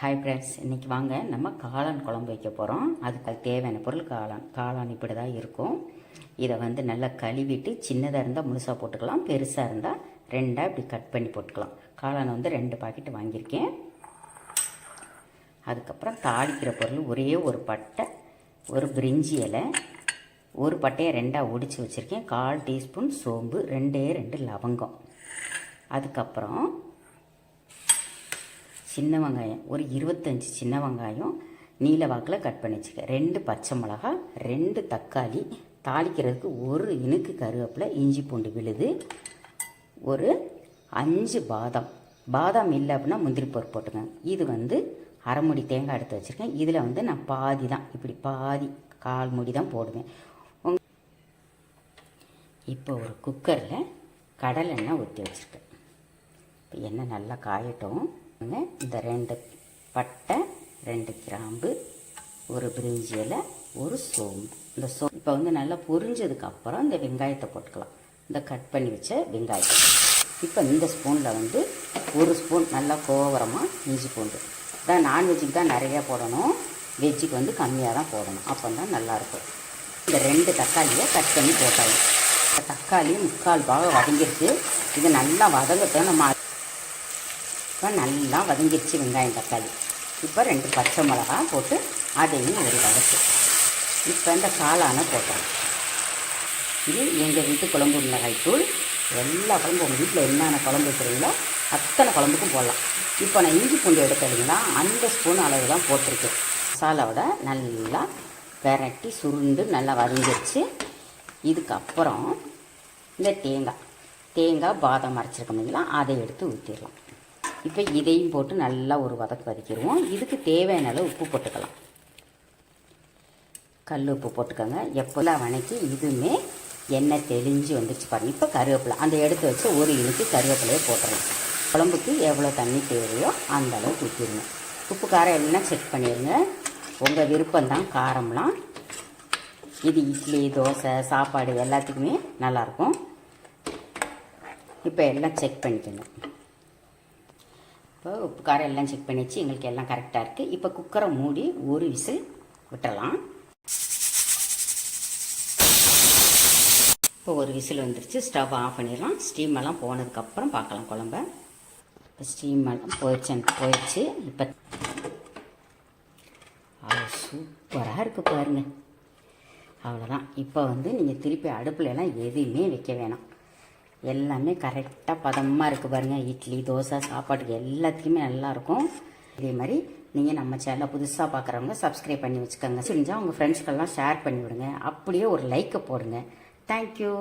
Hi friends இன்றைக்கி வாங்க நம்ம காளான் குழம்பு வைக்க போகிறோம் அதுக்கு தேவையான பொருள் காளான் காளான் இப்படி தான் இருக்கும். இதை வந்து நல்லா கழுவிட்டு சின்னதாக இருந்தால் முழுசாக போட்டுக்கலாம் பெருசாக இருந்தால் ரெண்டாக இப்படி கட் பண்ணி போட்டுக்கலாம். காளான் வந்து ரெண்டு பாக்கெட் வாங்கியிருக்கேன். அதுக்கப்புறம் தாளிக்கிற பொருள் ஒரே ஒரு பட்டை ஒரு பிரிஞ்சி இலை ஒரு பட்டையை ரெண்டாக ஒடிச்சு வச்சுருக்கேன். கால் டீஸ்பூன் சோம்பு ரெண்டே ரெண்டு லவங்கம். அதுக்கப்புறம் சின்ன வெங்காயம் ஒரு இருபத்தஞ்சி சின்ன வெங்காயம் நீல வாக்கில் கட் பண்ணி வச்சுருக்கேன் ரெண்டு பச்சை மிளகா ரெண்டு தக்காளி தாளிக்கிறதுக்கு ஒரு இனுக்கு கருவேப்பிலை இஞ்சி பூண்டு விழுது ஒரு அஞ்சு பாதாம். பாதாம் இல்லை அப்படின்னா முந்திரி பருப்பு போட்டுக்கோங்க. இது வந்து அரை முடி தேங்காய் எடுத்து வச்சுருக்கேன். இதில் வந்து நான் பாதி தான். இப்படி பாதி கால் முடி தான் போடுவேன். இப்போ ஒரு குக்கரில் கடலெண்ணெய் ஊற்றி வச்சுருக்கேன். இப்போ எண்ணெய் நல்லா காயட்டும். இந்த ரெண்டு பட்டை ரெண்டு கிராம்பு ஒரு பிரிஞ்சி இலை ஒரு சோம்பு. இந்த சோ இப்போ வந்து நல்லா பொரிஞ்சதுக்கப்புறம் இந்த வெங்காயத்தை போட்டுக்கலாம். இந்த கட் பண்ணி வச்ச வெங்காயத்தை இப்போ இந்த ஸ்பூனில் வந்து ஒரு ஸ்பூன் நல்லா கோவரமாக இஞ்சி பூண்டு. தான் நான்வெஜ்ஜுக்கு தான் நிறையா போடணும். வெஜ்ஜுக்கு வந்து கம்மியாக தான் போடணும். அப்போ தான் நல்லாயிருக்கும். இந்த ரெண்டு தக்காளியை கட் பண்ணி போட்டாலும் இந்த தக்காளி முக்கால் பாகம் வதங்கிருச்சு இது நல்லா வதங்கட்டும். நம்ம இப்போ நல்லா வதங்கிடுச்சு வெங்காயம் தக்காளி. இப்போ ரெண்டு பச்சை மிளகா போட்டு அதையும் ஒரு வதக்கு. இப்போ இந்த காளான போட்டோம். இது எங்கள் வீட்டு குழம்பு மிளகாய் தூள். எல்லா குழம்பு உங்கள் வீட்டில் என்னென்ன குழம்பு வைக்கிறீங்களோ அத்தனை குழம்புக்கும் போடலாம். இப்போ நான் இஞ்சி பூண்டு எடுக்கிறீங்களா அந்த ஸ்பூன் அளவு தான் போட்டிருக்கேன். மசாலாவோட நல்லா பெரட்டி சுருண்டு நல்லா வதங்கிடுச்சு இதுக்கப்புறம் இந்த தேங்காய். தேங்காய் பாதாம் அரைச்சிருக்கோம் இல்லைங்களா? அதை எடுத்து ஊற்றிடலாம். இப்போ இதையும் போட்டு நல்லா ஒரு வதக்கு வதக்கிடுவோம். இதுக்கு தேவையான அளவு உப்பு போட்டுக்கலாம். கல் உப்பு போட்டுக்கோங்க. எப்போல்லாம் வணக்கி இதுவுமே எண்ணெய் தெளிஞ்சு வந்துருச்சு பாருங்கள் இப்போ கருவேப்பிலை அந்த எடுத்து வச்சு ஒரு இனிக்கு கருவேப்பிலையை போட்டுடலாம் குழம்புக்கு எவ்வளோ தண்ணி தேவையோ அந்த அளவுக்கு ஊற்றிடுங்க உப்பு காரம் எல்லாம் செக் பண்ணிடுங்க. உங்கள் விருப்பம்தான் காரம்லாம். இது இட்லி தோசை சாப்பாடு எல்லாத்துக்குமே நல்லாயிருக்கும். இப்போ எல்லாம் செக் பண்ணிக்கோங்க. இப்போ உப்பு காரம் எல்லாம் செக் பண்ணி வச்சு எங்களுக்கு எல்லாம் கரெக்டாக இருக்குது இப்போ குக்கரை மூடி ஒரு விசில் விட்டுறலாம். இப்போ ஒரு விசில் வந்துருச்சு. ஸ்டவ் ஆஃப் பண்ணிடலாம். ஸ்டீம் எல்லாம் போனதுக்கப்புறம் பார்க்கலாம் குழம்ப. இப்போ ஸ்டீம் எல்லாம் போயிடுச்சு போயிடுச்சு. இப்போ அது சூப்பராக இருக்குது பாருங்கள் அவ்வளோதான் இப்போ வந்து நீங்கள் திருப்பி அடுப்பில் எல்லாம் எதுவுமே வைக்க வேணாம். எல்லாமே கரெக்டாக பதமாக இருக்குது பாருங்கள் இட்லி தோசை சாப்பாட்டுக்கு எல்லாத்துக்குமே நல்லாயிருக்கும். இதே மாதிரி நீங்கள் நம்ம சேனலை புதுசாக பார்க்குறவங்க சப்ஸ்கிரைப் பண்ணி வச்சுக்கோங்க. செஞ்சால் உங்கள் ஃப்ரெண்ட்ஸ்க்கெல்லாம் ஷேர் பண்ணி விடுங்க அப்படியே ஒரு லைக்கை போடுங்க. தேங்க்யூ